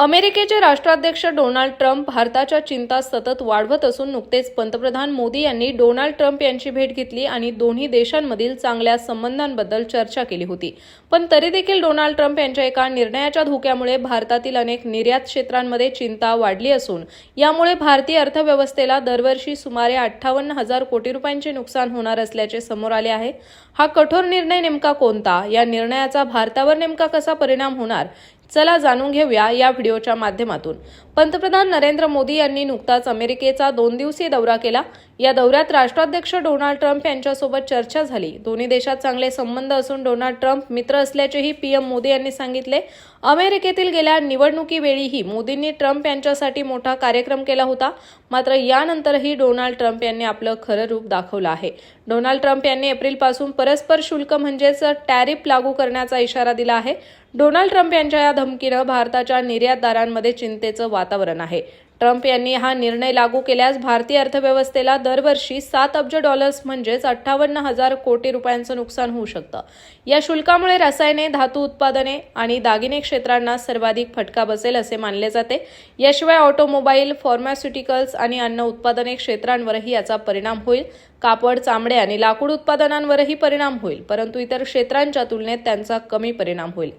अमेरिकेचे राष्ट्राध्यक्ष Donald Trump भारताच्या चिंता सतत वाढवत असून नुकतेच पंतप्रधान मोदी यांनी डोनाल्ड ट्रम्प यांची भेट घेतली आणि दोन्ही देशांमधील चांगल्या संबंधांबद्दल चर्चा केली होती. पण तरी देखील डोनाल्ड ट्रम्प यांच्या एका निर्णयाच्या धोक्यामुळे भारतातील अनेक निर्यात क्षेत्रांमध्ये चिंता वाढली असून यामुळे भारतीय अर्थव्यवस्थेला दरवर्षी सुमारे अठ्ठावन्न हजार कोटी रुपयांचे नुकसान होणार असल्याचे समोर आले आहे. हा कठोर निर्णय नेमका कोणता? या निर्णयाचा भारतावर नेमका कसा परिणाम होणार? चला जाणून घेऊया या व्हिडिओच्या माध्यमातून. पंतप्रधान नरेंद्र मोदी यांनी नुकताच अमेरिकेचा दोन दिवसीय दौरा केला. या दौऱ्यात राष्ट्राध्यक्ष डोनाल्ड ट्रम्प यांच्यासोबत चर्चा झाली. दोन्ही देशात चांगले संबंध असून डोनाल्ड ट्रम्प मित्र असल्याचेही पीएम मोदी यांनी सांगितले. अमेरिकेतील गेल्या निवडणुकीवेळीही मोदींनी ट्रम्प यांच्यासाठी मोठा कार्यक्रम केला होता. मात्र यानंतरही डोनाल्ड ट्रम्प यांनी आपलं खरं रूप दाखवलं आहे. डोनाल्ड ट्रम्प यांनी एप्रिलपासून परस्पर शुल्क म्हणजेच टॅरिफ लागू करण्याचा इशारा दिला आहे. डोनाल्ड ट्रम्प यांच्या या धमकीनं भारताच्या निर्यातदारांमध्ये चिंतेचं वातावरण आहे. ट्रम्प यांनी हा निर्णय लागू केल्यास भारतीय अर्थव्यवस्थेला दरवर्षी सात अब्ज डॉलर्स म्हणजेच अठ्ठावन्न हजार कोटी रुपयांचं नुकसान होऊ शकतं. या शुल्कामुळे रसायने धातू उत्पादने आणि दागिने क्षेत्रांना सर्वाधिक फटका बसेल असे मानले जाते. याशिवाय ऑटोमोबाईल फार्मास्युटिकल्स आणि अन्न उत्पादने क्षेत्रांवरही याचा परिणाम होईल. कापड चामडे आणि लाकूड उत्पादनांवरही परिणाम होईल परंतु इतर क्षेत्रांच्या तुलनेत त्यांचा कमी परिणाम होईल.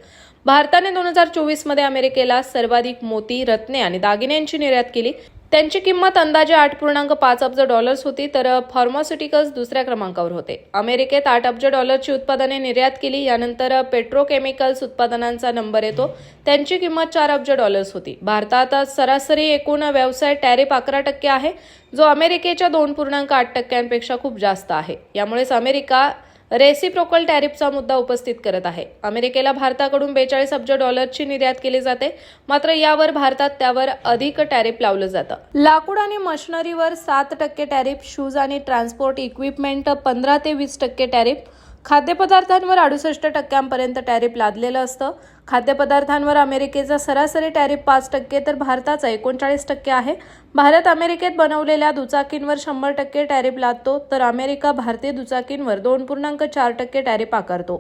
भारताने दोन हजार चोवीसमध्ये अमेरिकेला सर्वाधिक मोती रत्ने आणि दागिन्यांची निर्यात केली. त्यांची किंमत अंदाजे आठ पूर्णांक पाच अब्ज डॉलर्स होती तर फार्मास्युटिकल्स दुसऱ्या क्रमांकावर होते. अमेरिकेत आठ अब्ज डॉलरची उत्पादने निर्यात केली यानंतर पेट्रोकेमिकल्स उत्पादनांचा नंबर येतो. त्यांची किंमत चार अब्ज डॉलर्स होती. भारतात सरासरी एकूण व्यवसाय टॅरिफ अकरा टक्के आहे जो अमेरिकेच्या दोन पूर्णांक आठ टक्क्यांपेक्षा खूप जास्त आहे. यामुळेच अमेरिका रेसिप्रोकल टॅरिफचा मुद्दा उपस्थित करत आहे. अमेरिकेला भारताकडून बेचाळीस अब्ज डॉलरची निर्यात केली जाते. मात्र यावर भारतात त्यावर अधिक टॅरिफ लावलं जातं. लाकूड आणि मशिनरीवर सात टक्के टॅरिफ शूज आणि ट्रान्सपोर्ट इक्विपमेंट पंधरा ते वीस टक्के टॅरिफ. खाद्यपदार्थांवर अडुसष्ट टक्क्यांपर्यंत टॅरिफ लादलेलं असतं. खाद्यपदार्थांवर अमेरिकेचा सरासरी टॅरिफ पाच टक्के तर भारताचा एकोणचाळीस टक्के आहे. भारत अमेरिकेत बनवलेल्या दुचाकींवर शंभर टक्के टॅरिफ लादतो तर अमेरिका भारतीय दुचाकींवर दोन पूर्णांक चार टक्के टॅरिफ आकारतो.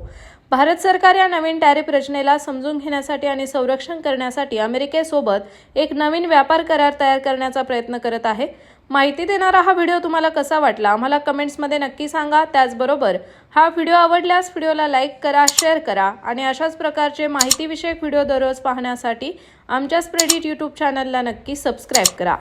भारत सरकार या नवीन टॅरिफ रचनेला समजून घेण्यासाठी आणि संरक्षण करण्यासाठी अमेरिकेसोबत एक नवीन व्यापार करार तयार करण्याचा प्रयत्न करत आहे. माहिती देणारा हा व्हिडिओ तुम्हाला कसा वाटला आम्हाला कमेंट्समध्ये नक्की सांगा. त्याचबरोबर हा व्हिडिओ आवडल्यास व्हिडिओला लाईक करा शेअर करा आणि अशाच प्रकारचे माहितीविषयक व्हिडिओ दररोज पाहण्यासाठी आमच्या स्प्रेडिट यूट्यूब चॅनलला नक्की सबस्क्राईब करा.